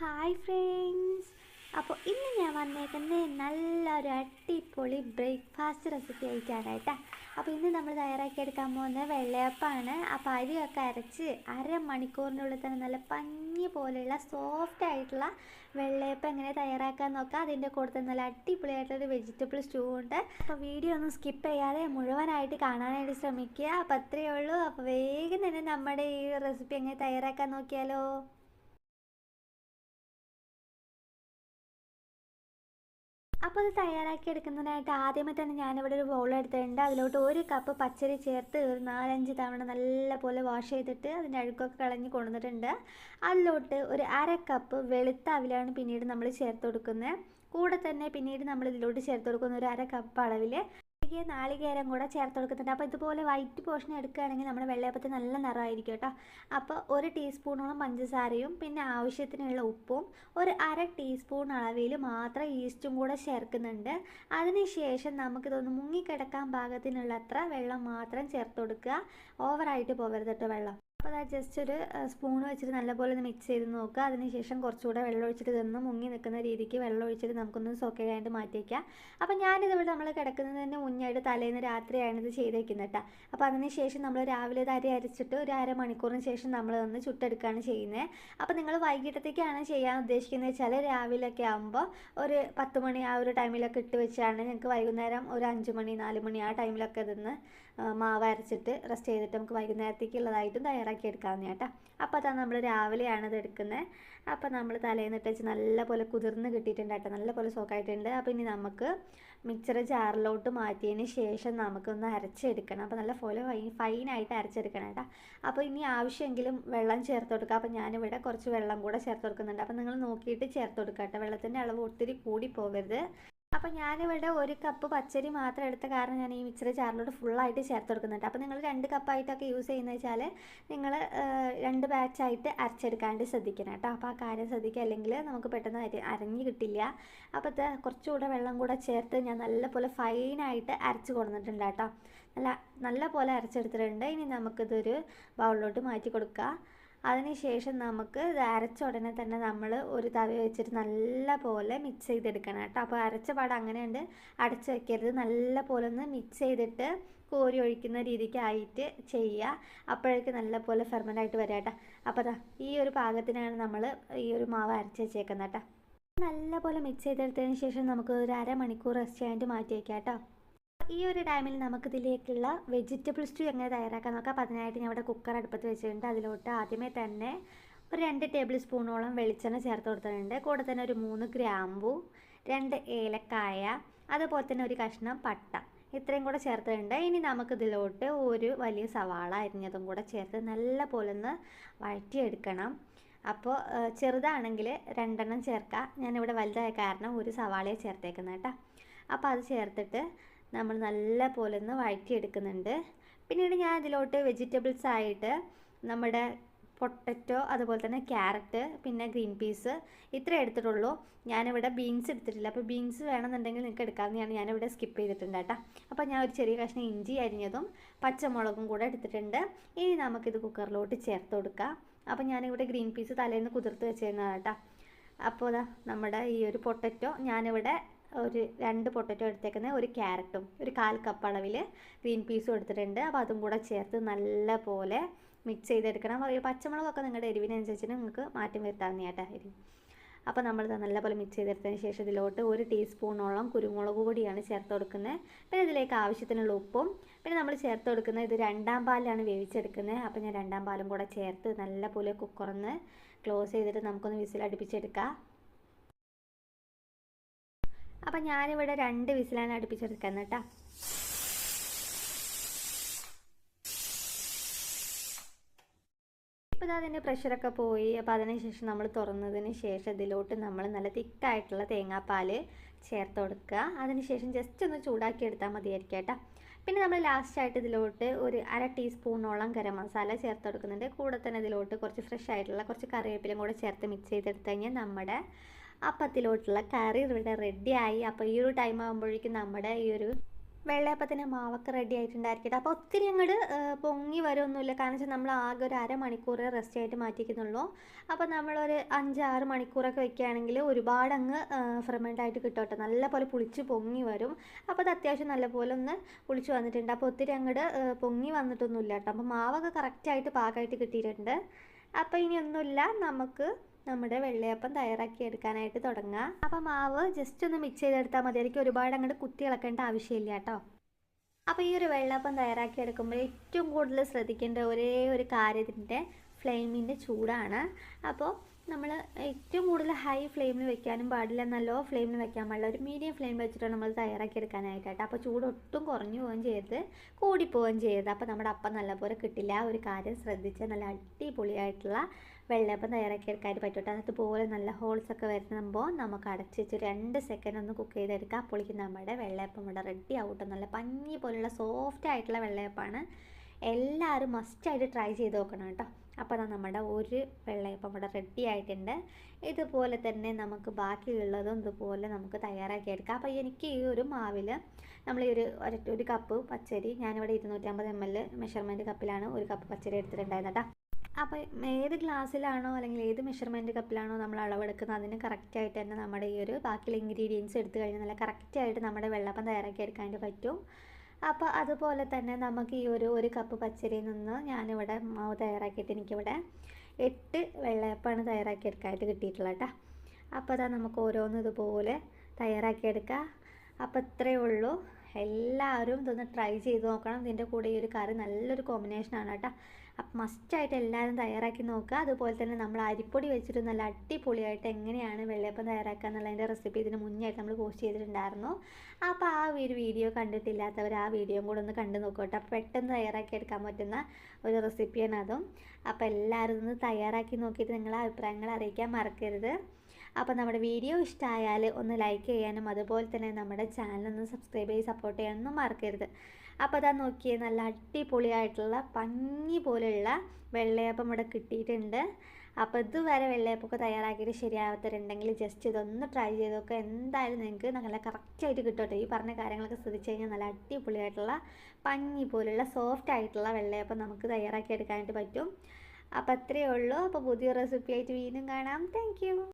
Hi friends. അപ്പോൾ ഇന്ന് ഞാൻ വന്നേക്കുന്നത് നല്ലൊരു അടിപൊളി ബ്രേക്ക്ഫാസ്റ്റ് റെസിപ്പി ആയിട്ടാണ് കേട്ടോ. അപ്പോൾ ഇന്ന് നമ്മൾ തയ്യാറാക്കിയെടുക്കാൻ പോകുന്നത് വെള്ളയപ്പമാണ്. അപ്പോൾ അരിയൊക്കെ അരച്ച് അരമണിക്കൂറിനുള്ളിൽ തന്നെ നല്ല പഞ്ഞി പോലെയുള്ള സോഫ്റ്റ് ആയിട്ടുള്ള വെള്ളയപ്പം എങ്ങനെ തയ്യാറാക്കാൻ നോക്കാം. അതിന്റെ കൂടെ നല്ല അടിപൊളിയായിട്ടൊരു വെജിറ്റബിൾ സ്റ്റൂ ഉണ്ട്. അപ്പോൾ വീഡിയോ ഒന്നും സ്കിപ്പ് ചെയ്യാതെ മുഴുവനായിട്ട് കാണാനായിട്ട് ശ്രമിക്കുക. അപ്പോൾ അത്രയേ ഉള്ളൂ. അപ്പോൾ വേഗം തന്നെ നമ്മുടെ ഈ റെസിപ്പി എങ്ങനെ തയ്യാറാക്കാൻ നോക്കിയാലോ. അപ്പോൾ അത് തയ്യാറാക്കി എടുക്കുന്നതിനായിട്ട് ആദ്യമേ തന്നെ ഞാനിവിടെ ഒരു ബൗൾ എടുത്തിട്ടുണ്ട്. അതിലോട്ട് ഒരു കപ്പ് പച്ചരി ചേർത്ത് ഒരു നാലഞ്ച് തവണ നല്ല പോലെ വാഷ് ചെയ്തിട്ട് അതിന്റെ അഴുക്കൊക്കെ കളഞ്ഞ് കൊണ്ടുവന്നിട്ടുണ്ട്. അതിലോട്ട് ഒരു അര കപ്പ് വെളുത്ത അവിലാണ് പിന്നീട് നമ്മൾ ചേർത്ത് കൊടുക്കുന്നത്. കൂടെ തന്നെ പിന്നീട് നമ്മൾ ഇതിലോട്ട് ചേർത്ത് കൊടുക്കുന്ന ഒരു അര കപ്പ് അളവിൽ ചെറിയ നാളികേരം കൂടെ ചേർത്ത് കൊടുക്കുന്നുണ്ട്. അപ്പോൾ ഇതുപോലെ വൈറ്റ് പോർഷൻ എടുക്കുകയാണെങ്കിൽ നമ്മുടെ വെള്ളയപ്പത്തിന് നല്ല നിറമായിരിക്കും കേട്ടോ. അപ്പോൾ ഒരു ടീസ്പൂണോളം പഞ്ചസാരയും പിന്നെ ആവശ്യത്തിനുള്ള ഉപ്പും ഒരു അര ടീസ്പൂൺ അളവിൽ മാത്രം ഈസ്റ്റും കൂടെ ചേർക്കുന്നുണ്ട്. അതിനുശേഷം നമുക്കിതൊന്ന് മുങ്ങിക്കിടക്കാൻ പാകത്തിനുള്ള അത്ര വെള്ളം മാത്രം ചേർത്ത് കൊടുക്കുക. ഓവറായിട്ട് പോകരുത് കേട്ടോ വെള്ളം. അപ്പോൾ അത് ജസ്റ്റ് ഒരു സ്പൂൺ വെച്ചിട്ട് നല്ലപോലെ ഒന്ന് മിക്സ് ചെയ്ത് നോക്കുക. അതിനുശേഷം കുറച്ചുകൂടെ വെള്ളം ഒഴിച്ചിട്ട് ഇതൊന്ന് മുങ്ങി നിൽക്കുന്ന രീതിക്ക് വെള്ളം ഒഴിച്ചിട്ട് നമുക്കൊന്ന് സോക്ക് ആയിട്ട് മാറ്റി വയ്ക്കാം അപ്പോൾ ഞാനിതിവിടെ നമ്മൾ കിടക്കുന്നതിന് മുന്നായിട്ട് തലേന്ന് രാത്രിയാണ് ഇത് കേട്ടോ അപ്പോൾ അതിനുശേഷം നമ്മൾ രാവിലെ ഇത് അരി അരച്ചിട്ട് ഒരു അരമണിക്കൂറിന് ശേഷം നമ്മൾ ഒന്ന് ചുട്ടെടുക്കുകയാണ് ചെയ്യുന്നത്. അപ്പോൾ നിങ്ങൾ വൈകിട്ടത്തേക്കാണ് ചെയ്യാൻ ഉദ്ദേശിക്കുന്നത് വെച്ചാൽ രാവിലെയൊക്കെ ആകുമ്പോൾ ഒരു പത്ത് മണി ആ ഒരു ടൈമിലൊക്കെ ഇട്ട് വെച്ചാണ് നിങ്ങൾക്ക് വൈകുന്നേരം ഒരു അഞ്ച് മണി നാല് മണി ആ ടൈമിലൊക്കെ ഇതൊന്ന് മാവ് അരച്ചിട്ട് റെസ്റ്റ് ചെയ്തിട്ട് നമുക്ക് വൈകുന്നേരത്തേക്കുള്ളതായിട്ടും തയ്യാറാക്കി എടുക്കാവുന്ന കേട്ടോ. അപ്പോൾ അതാണ് നമ്മൾ രാവിലെയാണ് ഇത് എടുക്കുന്നത് അപ്പോൾ നമ്മൾ തലേന്ന് ഇട്ട് വെച്ച് നല്ലപോലെ കുതിർന്ന് കിട്ടിയിട്ടുണ്ട് കേട്ടോ. നല്ലപോലെ സോക്കായിട്ടുണ്ട് അപ്പോൾ ഇനി നമുക്ക് മിക്സർ ജാറിലോട്ട് മാറ്റിയതിന് ശേഷം നമുക്കൊന്ന് അരച്ചെടുക്കണം. അപ്പോൾ നല്ല പോലെ ഫൈനായിട്ട് അരച്ചെടുക്കണം കേട്ടോ. അപ്പോൾ ഇനി ആവശ്യമെങ്കിലും വെള്ളം ചേർത്ത് കൊടുക്കുക അപ്പോൾ ഞാനിവിടെ കുറച്ച് വെള്ളം കൂടെ ചേർത്ത് കൊടുക്കുന്നുണ്ട്. അപ്പോൾ നിങ്ങൾ നോക്കിയിട്ട് ചേർത്ത് കൊടുക്കുക കേട്ടോ. വെള്ളത്തിന്റെ അളവ് ഒത്തിരി കൂടി പോകരുത്. അപ്പോൾ ഞാനിവിടെ ഒരു കപ്പ് പച്ചരി മാത്രം എടുത്ത കാരണം ഞാൻ ഈ മിക്സർ ചാറിലോട്ട് ഫുള്ളായിട്ട് ചേർത്ത് കൊടുക്കുന്നുണ്ട്. അപ്പോൾ നിങ്ങൾ രണ്ട് കപ്പായിട്ടൊക്കെ യൂസ് ചെയ്യുന്നത് വെച്ചാൽ നിങ്ങൾ രണ്ട് ബാച്ചായിട്ട് അരച്ചെടുക്കാണ്ട് ശ്രദ്ധിക്കണം കേട്ടോ. അപ്പോൾ ആ കാര്യം ശ്രദ്ധിക്കുക. അല്ലെങ്കിൽ നമുക്ക് പെട്ടെന്ന് അരി അരഞ്ഞ് കിട്ടില്ല. അപ്പോൾ ഇത് കുറച്ചുകൂടെ വെള്ളം കൂടെ ചേർത്ത് ഞാൻ നല്ലപോലെ ഫൈനായിട്ട് അരച്ച് കൊടുത്തിട്ടുണ്ട് കേട്ടോ. നല്ല നല്ല പോലെ അരച്ചെടുത്തിട്ടുണ്ട്. ഇനി നമുക്കിതൊരു ബൗളിലോട്ട് മാറ്റി കൊടുക്കുക അതിനുശേഷം നമുക്ക് ഇത് അരച്ച ഉടനെ തന്നെ നമ്മൾ ഒരു തവി വെച്ചിട്ട് നല്ല പോലെ മിക്സ് ചെയ്തെടുക്കണം കേട്ടോ. അപ്പോൾ അരച്ച പാട് അങ്ങനെയുണ്ട്. അടച്ച് വെക്കരുത്. നല്ല പോലെ ഒന്ന് മിക്സ് ചെയ്തിട്ട് കോരി ഒഴിക്കുന്ന രീതിക്കായിട്ട് ചെയ്യുക. അപ്പോഴേക്ക് നല്ല പോലെ ഫെർമന്റ് ആയിട്ട് വരാം കേട്ടോ. അപ്പോൾ അതാ ഈ ഒരു പാകത്തിനാണ് നമ്മൾ ഈ ഒരു മാവ് അരച്ച് വെച്ചേക്കുന്നത് കേട്ടോ. നല്ല പോലെ മിക്സ് ചെയ്തെടുത്തതിന് ശേഷം നമുക്ക് ഒരു അരമണിക്കൂർ റെസ്റ്റ് ചെയ്യാനായിട്ട് മാറ്റി വയ്ക്കാം കേട്ടോ. ഈ ഒരു ടൈമിൽ നമുക്കിതിലേക്കുള്ള വെജിറ്റബിൾ സ്റ്റൂ എങ്ങനെ തയ്യാറാക്കാൻ നോക്കാം. അപ്പോൾ അതിനായിട്ട് ഞാൻ ഇവിടെ കുക്കർ അടുപ്പത്ത് വെച്ചിട്ടുണ്ട്. അതിലോട്ട് ആദ്യമേ തന്നെ ഒരു രണ്ട് ടേബിൾ സ്പൂണോളം വെളിച്ചെണ്ണ ചേർത്ത് കൊടുത്തിട്ടുണ്ട്. കൂടെ തന്നെ ഒരു മൂന്ന് ഗ്രാമ്പു രണ്ട് ഏലക്കായ അതുപോലെ തന്നെ ഒരു കഷ്ണം പട്ട. ഇത്രയും കൂടെ ചേർത്തിട്ടുണ്ട്. ഇനി നമുക്കിതിലോട്ട് ഒരു വലിയ സവാള അരിഞ്ഞതും കൂടെ ചേർത്ത് നല്ല പോലെ ഒന്ന് വഴറ്റിയെടുക്കണം. അപ്പോൾ ചെറുതാണെങ്കിൽ രണ്ടെണ്ണം ചേർക്കാം. ഞാനിവിടെ വലുതായ കാരണം ഒരു സവാളയെ ചേർത്തേക്കുന്നത് കേട്ടോ. അപ്പോൾ അത് ചേർത്തിട്ട് നമ്മൾ നല്ല പോലെ ഒന്ന് വഴറ്റിയെടുക്കുന്നുണ്ട്. പിന്നീട് ഞാൻ ഇതിലോട്ട് വെജിറ്റബിൾസ് ആയിട്ട് നമ്മുടെ പൊട്ടറ്റോ അതുപോലെ തന്നെ ക്യാരറ്റ് പിന്നെ ഗ്രീൻ പീസ് ഇത്ര എടുത്തിട്ടുള്ളൂ. ഞാനിവിടെ ബീൻസ് എടുത്തിട്ടില്ല. അപ്പോൾ ബീൻസ് വേണമെന്നുണ്ടെങ്കിൽ നിങ്ങൾക്ക് ഞാൻ ഞാനിവിടെ സ്കിപ്പ് ചെയ്തിട്ടുണ്ട് കേട്ടോ. അപ്പോൾ ഞാൻ ഒരു ചെറിയ കഷ്ണം ഇഞ്ചി അരിഞ്ഞതും പച്ചമുളകും കൂടെ എടുത്തിട്ടുണ്ട്. ഇനി നമുക്കിത് കുക്കറിലോട്ട് ചേർത്ത് കൊടുക്കാം. അപ്പോൾ ഞാനിവിടെ ഗ്രീൻ പീസ് തലേന്ന് കുതിർത്ത് വെച്ചിരുന്നതാണ് കേട്ടോ. അപ്പോൾ നമ്മുടെ ഈ ഒരു പൊട്ടറ്റോ ഞാനിവിടെ ഒരു രണ്ട് പൊട്ടറ്റോ എടുത്തേക്കുന്നത് ഒരു ക്യാരറ്റും ഒരു കാൽ കപ്പ് അളവിൽ ഗ്രീൻ പീസും എടുത്തിട്ടുണ്ട്. അപ്പോൾ അതും കൂടെ ചേർത്ത് നല്ല പോലെ മിക്സ് ചെയ്തെടുക്കണം ഈ പച്ചമുളകൊക്കെ നിങ്ങളുടെ എരിവിനനുസരിച്ച് നിങ്ങൾക്ക് മാറ്റം വരുത്താവുന്ന കേട്ടോ എരിവ് അപ്പോൾ നമ്മൾ നല്ലപോലെ മിക്സ് ചെയ്തെടുത്തതിന് ശേഷം ഇതിലോട്ട് ഒരു ടീസ്പൂണോളം കുരുമുളക് പൊടിയാണ് ചേർത്ത് കൊടുക്കുന്നത്. പിന്നെ ഇതിലേക്ക് ആവശ്യത്തിനുള്ള ഉപ്പും പിന്നെ നമ്മൾ ചേർത്ത് കൊടുക്കുന്നത് ഇത് രണ്ടാം പാലിലാണ് വേവിച്ചെടുക്കുന്നത്. അപ്പോൾ ഞാൻ രണ്ടാം പാലും കൂടെ ചേർത്ത് നല്ലപോലെ കുക്കറൊന്ന് ക്ലോസ് ചെയ്തിട്ട് നമുക്കൊന്ന് വിസിൽ അടുപ്പിച്ചെടുക്കാം അപ്പം ഞാനിവിടെ രണ്ട് വിസിലാണ് അടുപ്പിച്ചെടുക്കുന്നത് കേട്ടോ. ഇപ്പോൾ അതിന്റെ പ്രഷറൊക്കെ പോയി. അപ്പോൾ അതിനുശേഷം നമ്മൾ തുറന്നതിന് ശേഷം ഇതിലോട്ട് നമ്മൾ നല്ല തിക്കായിട്ടുള്ള തേങ്ങാപ്പാൽ ചേർത്ത് കൊടുക്കുക. അതിനുശേഷം ജസ്റ്റ് ഒന്ന് ചൂടാക്കി എടുത്താൽ മതിയായിരിക്കും കേട്ടോ. പിന്നെ നമ്മൾ ലാസ്റ്റായിട്ട് ഇതിലോട്ട് ഒരു അര ടീസ്പൂണോളം ഗരം മസാല ചേർത്ത് കൊടുക്കുന്നുണ്ട്. കൂടെ തന്നെ ഇതിലോട്ട് കുറച്ച് ഫ്രഷ് ആയിട്ടുള്ള കുറച്ച് കറിവേപ്പിലും കൂടെ ചേർത്ത് മിക്സ് ചെയ്തെടുത്ത് കഴിഞ്ഞാൽ നമ്മുടെ അപ്പത്തിലോട്ടുള്ള കറി ഇവിടെ റെഡിയായി അപ്പോൾ ഈ ഒരു ടൈം ആകുമ്പോഴേക്കും നമ്മുടെ ഈ ഒരു വെള്ളയപ്പത്തിന് മാവൊക്കെ റെഡി ആയിട്ടുണ്ടായിരിക്കട്ടെ. അപ്പോൾ ഒത്തിരി അങ്ങോട്ട് പൊങ്ങി വരുമൊന്നുമില്ല കാരണം വെച്ചാൽ നമ്മൾ ആകെ ഒരു അരമണിക്കൂർ റെസ്റ്റ് ആയിട്ട് മാറ്റിക്കുന്നുള്ളൂ അപ്പോൾ നമ്മളൊരു അഞ്ചാറ് മണിക്കൂറൊക്കെ വെക്കുകയാണെങ്കിൽ ഒരുപാട് അങ്ങ് ഫെർമെന്റ് ആയിട്ട് കിട്ടും നല്ലപോലെ നല്ല പോലെ പുളിച്ച് പൊങ്ങി വരും. അപ്പോൾ അത് അത്യാവശ്യം നല്ലപോലെ ഒന്ന് പുളിച്ച് വന്നിട്ടുണ്ട്. അപ്പോൾ ഒത്തിരി അങ്ങോട്ട് പൊങ്ങി വന്നിട്ടൊന്നുമില്ല കേട്ടോ. അപ്പോൾ മാവൊക്കെ കറക്റ്റായിട്ട് പാകമായിട്ട് കിട്ടിയിട്ടുണ്ട്. അപ്പോൾ ഇനി ഒന്നുമില്ല നമുക്ക് നമ്മുടെ വെള്ളയപ്പം തയ്യാറാക്കി എടുക്കാനായിട്ട് തുടങ്ങാം. അപ്പം മാവ് ജസ്റ്റ് ഒന്ന് മിക്സ് ചെയ്തെടുത്താൽ മതി. എനിക്ക് ഒരുപാട് അങ്ങോട്ട് കുത്തി ഇളക്കേണ്ട ആവശ്യമില്ല കേട്ടോ അപ്പോൾ ഈ ഒരു വെള്ളയപ്പം തയ്യാറാക്കി എടുക്കുമ്പോൾ ഏറ്റവും കൂടുതൽ ശ്രദ്ധിക്കേണ്ട ഒരേ ഒരു കാര്യത്തിന്റെ ഫ്ലെയിമിന്റെ ചൂടാണ്. അപ്പോൾ നമ്മൾ ഏറ്റവും കൂടുതൽ ഹൈ ഫ്ലെയിമിൽ വെക്കാനും പാടില്ല. എന്നാൽ ലോ ഫ്ലെയിമിൽ വെക്കാൻ പാടില്ല. ഒരു മീഡിയം ഫ്ലെയിം വെച്ചിട്ടാണ് നമ്മൾ തയ്യാറാക്കി എടുക്കാനായിട്ട് അപ്പോൾ ചൂട് ഒട്ടും കുറഞ്ഞു പോവുകയും ചെയ്ത് കൂടിപ്പോവുകയും ചെയ്ത് അപ്പോൾ നമ്മുടെ അപ്പം നല്ലപോലെ കിട്ടില്ല. ഒരു കാര്യം ശ്രദ്ധിച്ച് നല്ല അടിപൊളിയായിട്ടുള്ള വെള്ളയപ്പം തയ്യാറാക്കി എടുക്കാൻ പറ്റും അതുപോലെ നല്ല ഹോൾസ് ഒക്കെ വരുമ്പോൾ നമുക്ക് അടച്ച് വെച്ച് രണ്ട് സെക്കൻഡ് ഒന്ന് കുക്ക് ചെയ്തെടുക്കാം. അപ്പോഴേക്കും നമ്മുടെ വെള്ളയപ്പം ഇവിടെ റെഡി ആവട്ടെ. നല്ല പഞ്ഞി പോലുള്ള സോഫ്റ്റ് ആയിട്ടുള്ള വെള്ളയപ്പമാണ് എല്ലാവരും മസ്റ്റായിട്ട് ട്രൈ ചെയ്ത് നോക്കണം കേട്ടോ. അപ്പോൾ അതാ നമ്മുടെ ഒരു വെള്ളയപ്പം ഇവിടെ റെഡി ആയിട്ടുണ്ട്. ഇതുപോലെ തന്നെ നമുക്ക് ബാക്കിയുള്ളതും ഇതുപോലെ നമുക്ക് തയ്യാറാക്കി എടുക്കാം അപ്പോൾ എനിക്ക് ഈ ഒരു മാവിൽ നമ്മൾ ഈ ഒരു ഒരു കപ്പ് പച്ചരി ഞാനിവിടെ ഇരുന്നൂറ്റമ്പത് എം എൽ മെഷർമെന്റ് കപ്പിലാണ് ഒരു കപ്പ് പച്ചരി എടുത്തിട്ടുണ്ടായിരുന്നത് കേട്ടോ. അപ്പോൾ ഏത് ഗ്ലാസ്സിലാണോ അല്ലെങ്കിൽ ഏത് മെഷർമെന്റ് കപ്പിലാണോ നമ്മൾ അളവെടുക്കുന്നത് അതിന് കറക്റ്റായിട്ട് തന്നെ നമ്മുടെ ഈ ഒരു ബാക്കിയുള്ള ഇൻഗ്രീഡിയൻസ് എടുത്തു കഴിഞ്ഞാൽ നല്ല കറക്റ്റായിട്ട് നമ്മുടെ വെള്ളപ്പം തയ്യാറാക്കി എടുക്കാനായിട്ട് പറ്റും. അപ്പോൾ അതുപോലെ തന്നെ നമുക്ക് ഈ ഒരു ഒരു കപ്പ് പച്ചരിയിൽ നിന്ന് ഞാനിവിടെ മാവ് തയ്യാറാക്കിയിട്ട് എനിക്കിവിടെ എട്ട് വെള്ളയപ്പമാണ് തയ്യാറാക്കി എടുക്കാനായിട്ട് കിട്ടിയിട്ടുള്ളത് കേട്ടോ. അപ്പോൾ അതാ നമുക്ക് ഓരോന്ന് ഇതുപോലെ തയ്യാറാക്കിയെടുക്കുക അപ്പോൾ ഇത്രയേ ഉള്ളൂ. എല്ലാവരും ഇതൊന്ന് ട്രൈ ചെയ്ത് നോക്കണം. ഇതിന്റെ കൂടെ ഈ ഒരു കറി നല്ലൊരു കോമ്പിനേഷനാണ് കേട്ടോ. അപ്പം മസ്റ്റായിട്ട് എല്ലാവരും തയ്യാറാക്കി നോക്കുക. അതുപോലെ തന്നെ നമ്മൾ അരിപ്പൊടി വെച്ചിട്ട് നല്ല അടിപൊളിയായിട്ട് എങ്ങനെയാണ് വെള്ളയപ്പം തയ്യാറാക്കുക എന്നുള്ളതിന്റെ റെസിപ്പി ഇതിന് മുന്നേ നമ്മൾ പോസ്റ്റ് ചെയ്തിട്ടുണ്ടായിരുന്നു. അപ്പോൾ ആ ഒരു വീഡിയോ കണ്ടിട്ടില്ലാത്തവർ ആ വീഡിയോ കൂടെ ഒന്ന് കണ്ടു നോക്കട്ടെ. പെട്ടെന്ന് തയ്യാറാക്കി എടുക്കാൻ പറ്റുന്ന ഒരു റെസിപ്പിയാണ് അതും. അപ്പോൾ എല്ലാവരും ഒന്ന് തയ്യാറാക്കി നോക്കിയിട്ട് നിങ്ങളെ അഭിപ്രായങ്ങൾ അറിയിക്കാൻ മറക്കരുത്. അപ്പോൾ നമ്മുടെ വീഡിയോ ഇഷ്ടമായാൽ ഒന്ന് ലൈക്ക് ചെയ്യാനും അതുപോലെ തന്നെ നമ്മുടെ ചാനൽ ഒന്ന് സബ്സ്ക്രൈബ് ചെയ്ത് സപ്പോർട്ട് ചെയ്യാനൊന്നും മറക്കരുത്. അപ്പോൾ അതാ നോക്കിയേ നല്ല അടിപൊളിയായിട്ടുള്ള പഞ്ഞി പോലെയുള്ള വെള്ളയപ്പം ഇവിടെ കിട്ടിയിട്ടുണ്ട്. അപ്പോൾ ഇതുവരെ വെള്ളയപ്പൊക്കെ തയ്യാറാക്കിയിട്ട് ശരിയാവാത്തവരുണ്ടെങ്കിൽ ജസ്റ്റ് ഇതൊന്ന് ട്രൈ ചെയ്ത് നോക്കുക എന്തായാലും നിങ്ങൾക്ക് നല്ല കറക്റ്റായിട്ട് കിട്ടും ഈ പറഞ്ഞ കാര്യങ്ങളൊക്കെ ശ്രദ്ധിച്ചു കഴിഞ്ഞാൽ നല്ല അടിപൊളിയായിട്ടുള്ള പഞ്ഞി പോലുള്ള സോഫ്റ്റ് ആയിട്ടുള്ള വെള്ളയപ്പം നമുക്ക് തയ്യാറാക്കി എടുക്കാനായിട്ട് പറ്റും. അപ്പോൾ അത്രയേ ഉള്ളൂ. അപ്പോൾ പുതിയ റെസിപ്പി ആയിട്ട് വീണ്ടും കാണാം. താങ്ക്